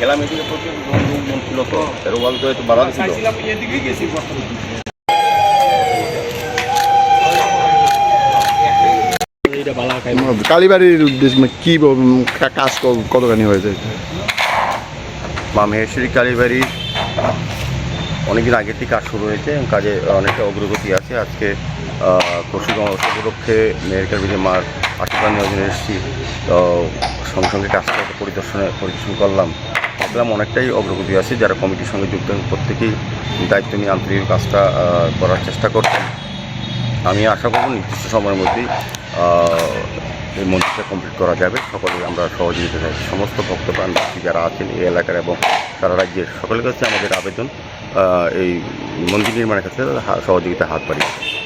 গেলাম এদিকে প্রচুর মন ছিল তো। তো একটু ছিল কালীবাড়ির কি কাজ কতখানি হয়েছে? মা মহেশ্বরী কালীবাড়ি অনেকদিন আগের থেকে কাজ শুরু হয়েছে কাজে অনেকটা অগ্রগতি আছে। আজকে পরশু উপলক্ষে মেয়ের কালীবাড়ি মার আশীর্বাদ নিয়োজনে এসেছি। তো সঙ্গে সঙ্গে কাজটা পরিদর্শনে পরিদর্শন করলাম। দেখলাম অনেকটাই অগ্রগতি আছে যারা কমিটির সঙ্গে যুক্ত হন, প্রত্যেকেই দায়িত্ব নিয়ে আন্তরিক কাজটা করার চেষ্টা করছেন। আমি আশা করব নির্দিষ্ট সময়ের মধ্যেই এই মন্দিরটা কমপ্লিট করা যাবে। সকলে আমরা সহযোগিতা চাই সমস্ত ভক্তপ্রাণ ব্যক্তি যারা আছেন এই এলাকার এবং সারা রাজ্যের সকলের কাছে আমাদের আবেদন এই মন্দির নির্মাণের হা- সহযোগিতা হাত বাড়িয়ে